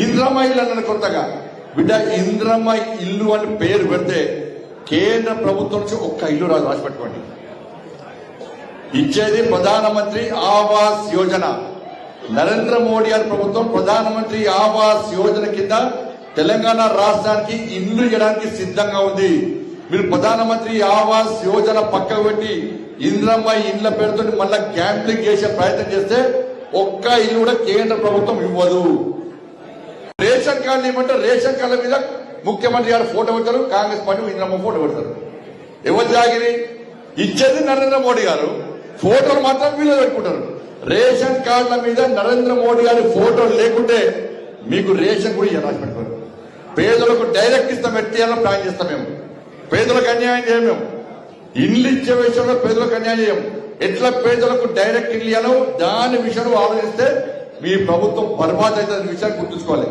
ఇంద్రమ్మ ఇల్లు అన్నాడు కొత్తగా. బిడ్డ ఇంద్రమ్మ ఇల్లు అని పేరు పెడితే కేంద్ర ప్రభుత్వం నుంచి ఒక్క ఇల్లు రాదు రాసి పెట్టుకోండి ఇచ్చేది ప్రధానమంత్రి ఆవాస్ యోజన. నరేంద్ర మోడీ గారి ప్రభుత్వం ప్రధానమంత్రి ఆవాస్ యోజన కింద తెలంగాణ రాష్ట్రానికి ఇల్లు ఇవ్వడానికి సిద్ధంగా ఉంది. మీరు ప్రధానమంత్రి ఆవాస్ యోజన పక్కకు పెట్టి ఇంద్రమ్మ ఇళ్ళ పేరుతో మళ్ళా క్యాంపింగ్ చేసే ప్రయత్నం చేస్తే ఒక్క ఇల్లు కూడా కేంద్ర ప్రభుత్వం ఇవ్వదు. రేషన్ కార్డులు ఇవ్వమంటే రేషన్ కార్డుల మీద ముఖ్యమంత్రి గారు ఫోటో పెడతారు కాంగ్రెస్ పార్టీ ఇంద్రమ్మ ఫోటో పెడతారు. ఎవరు జాగిరి? ఇచ్చేది నరేంద్ర మోడీ గారు. ఫోటోలు మాత్రం వీళ్ళు పెట్టుకుంటారు. రేషన్ కార్డుల మీద నరేంద్ర మోడీ గారి ఫోటోలు లేకుంటే మీకు రేషన్ కూడా ఇలా పెట్టుకోరు. పేదలకు డైరెక్ట్ ఇస్తాం ఎట్టేయాలని ప్లాన్ చేస్తాం మేము. పేదలకు అన్యాయం చేయం మేము. ఇల్లు ఇచ్చే విషయంలో పేదలకు అన్యాయం చేయం. ఎట్లా పేదలకు డైరెక్ట్ ఇల్లు ఇవ్వాలో దాని విషయంలో ఆలోచిస్తే మీ ప్రభుత్వం బర్బాద్ అవుతుంది విషయాన్ని గుర్తుంచుకోవాలి.